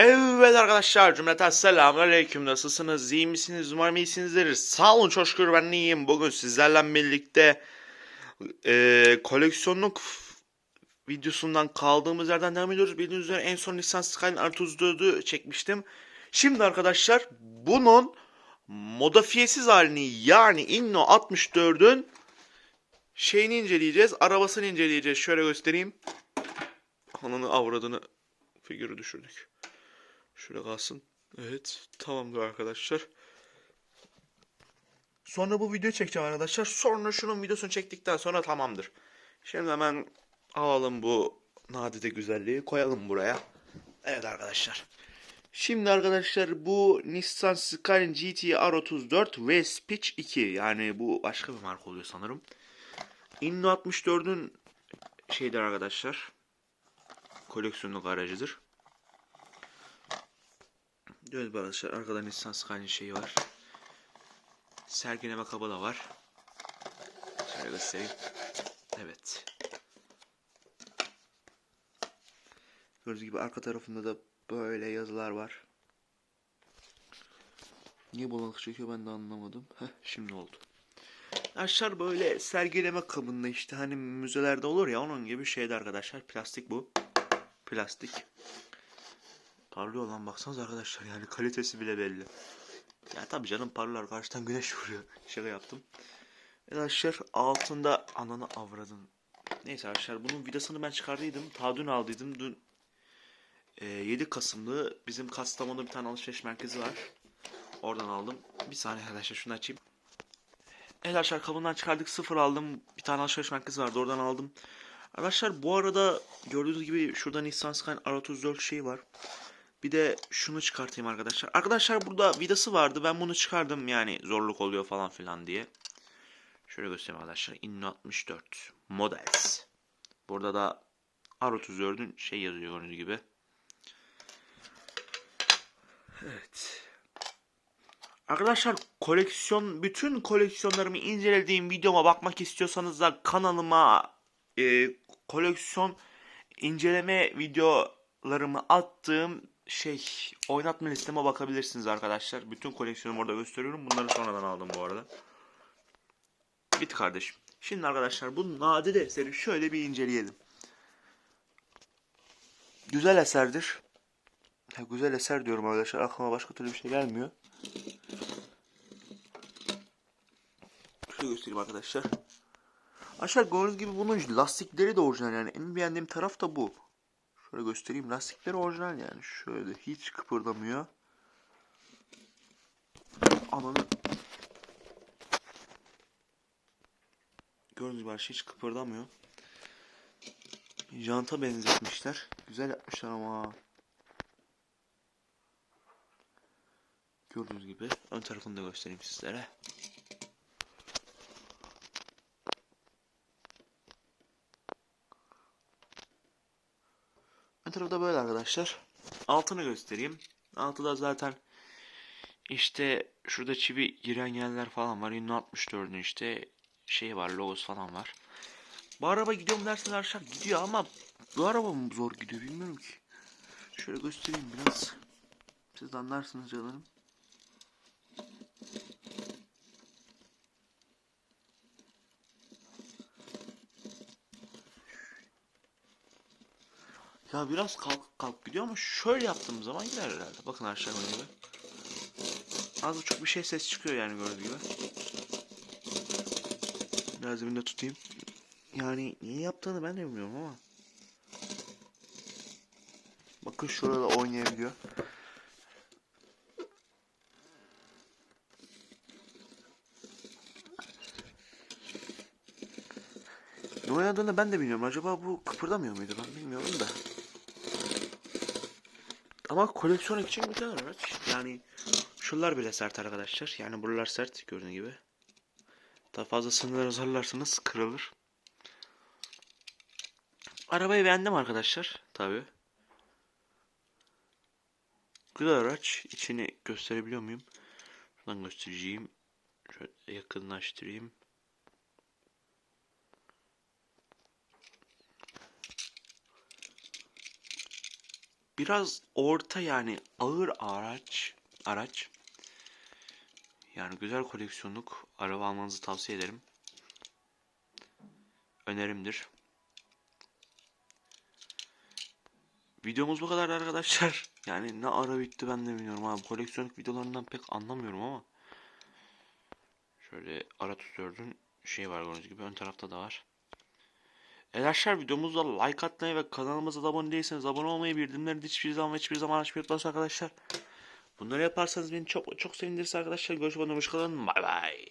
Evet arkadaşlar cümleten selamünaleyküm nasılsınız? İyi misiniz? Umarım iyisinizdir. Sağ olun çok şükür ben iyiyim. Bugün sizlerle birlikte e, koleksiyonluk videosundan kaldığımız yerden devam ediyoruz. Bildiğiniz üzere en son Nissan Skyline R34'ü çekmiştim. Şimdi arkadaşlar bunun modifiyesiz halini yani Inno 64'ün şeyini inceleyeceğiz arabasını inceleyeceğiz. Şöyle göstereyim. Ananı avradını figürü düşürdük Şöyle kalsın. Evet. Tamamdır arkadaşlar. Sonra bu videoyu çekeceğim arkadaşlar. Sonra şunun videosunu çektikten sonra tamamdır. Şimdi hemen alalım bu nadide güzelliği koyalım buraya. Evet arkadaşlar. Şimdi arkadaşlar bu Nissan Skyline GT R34 ve Speech 2 yani bu başka bir marka oluyor sanırım. Inno 64'ün şeydir arkadaşlar. Koleksiyonluk aracıdır. Evet arkadaşlar arkada Nissan Skyline şeyi var. Sergileme kabı da var. Şöyle göstereyim. Evet. Gördüğünüz gibi arka tarafında da böyle yazılar var. Niye bulanık çekiyor ben de anlamadım. Heh, şimdi oldu. Arkadaşlar böyle sergileme kabında işte hani müzelerde olur ya onun gibi şeydi arkadaşlar. Plastik bu. Plastik. Parlıyor lan baksanız arkadaşlar yani kalitesi bile belli. Ya tabii canım parlar karşıdan güneş vuruyor. Şaka yaptım. Arkadaşlar altında ananı avradın. Neyse arkadaşlar bunun vidasını ben çıkardıydım. Ta dün aldıydım. Dün e, 7 Kasım'da bizim Kastamonu'da bir tane alışveriş merkezi var. Oradan aldım. Bir saniye arkadaşlar şunu açayım. Evet arkadaşlar kabından çıkardık sıfır aldım. Bir tane alışveriş merkezi vardı oradan aldım. Arkadaşlar bu arada gördüğünüz gibi şurada Nissan Skyline R34 şey var. Bir de şunu çıkartayım arkadaşlar. Arkadaşlar burada vidası vardı. Ben bunu çıkardım yani zorluk oluyor falan filan diye. Şöyle göstereyim arkadaşlar. Inno 64 Models. Burada da R34'ün şey yazıyor gördüğünüz gibi. Evet. Arkadaşlar koleksiyon bütün koleksiyonlarımı incelediğim videoma bakmak istiyorsanız da kanalıma e, koleksiyon inceleme videolarımı attığım şey oynatma listeme bakabilirsiniz arkadaşlar. Bütün koleksiyonumu orada gösteriyorum. Bunları sonradan aldım bu arada. Bit kardeşim. Şimdi arkadaşlar bu nadide eseri şöyle bir inceleyelim. Güzel eserdir. Ya güzel eser diyorum arkadaşlar. Aklıma başka türlü bir şey gelmiyor. Şöyle göstereyim arkadaşlar. Aşağı gördüğünüz gibi bunun lastikleri de orijinal yani. En beğendiğim taraf da bu. Şöyle göstereyim. Lastikleri orijinal yani. Şöyle hiç kıpırdamıyor. Ananı Gördüğünüz gibi her şey hiç kıpırdamıyor. Janta benzetmişler. Güzel yapmışlar ama. Gördüğünüz gibi ön tarafını da göstereyim sizlere. Ön tarafı da böyle arkadaşlar. Altını göstereyim. Altı da zaten işte şurada çivi giren yerler falan var. 64'ün işte şey var logosu falan var. Bu araba gidiyor mu derseniz arkadaşlar gidiyor ama bu araba mı zor gidiyor bilmiyorum ki. Şöyle göstereyim biraz. Siz anlarsınız canlarım. Ya biraz kalk kalk gidiyor ama şöyle yaptığım zaman gider herhalde. Bakın aşağı gibi. Az buçuk bir şey ses çıkıyor yani gördüğünüz gibi. Biraz dibinde tutayım. Yani niye yaptığını ben de bilmiyorum ama. Bakın şurada oynayabiliyor. Ne oynadığını ben de bilmiyorum. Acaba bu kıpırdamıyor muydu? Ben bilmiyorum da. Ama koleksiyon için güzel araç. Yani şunlar bile sert arkadaşlar. Yani buralar sert gördüğünüz gibi. Daha fazla sınırları zorlarsanız kırılır. Arabayı beğendim arkadaşlar. Tabi. Güzel araç. İçini gösterebiliyor muyum? Şuradan göstereceğim. Şöyle yakınlaştırayım. Biraz orta yani ağır araç araç. Yani güzel koleksiyonluk araba almanızı tavsiye ederim. Önerimdir. Videomuz bu kadar arkadaşlar. Yani ne ara bitti ben de bilmiyorum abi. Koleksiyonluk videolarından pek anlamıyorum ama. Şöyle ara tutuyordun şey var gördüğünüz gibi ön tarafta da var. Arkadaşlar videomuzda like atmayı ve kanalımıza da abone değilseniz abone olmayı bildirimleri hiçbir zaman hiçbir zaman unutmayın arkadaşlar. Bunları yaparsanız beni çok çok sevindirirse arkadaşlar. Görüşmek üzere. Hoşçakalın. Bay bay.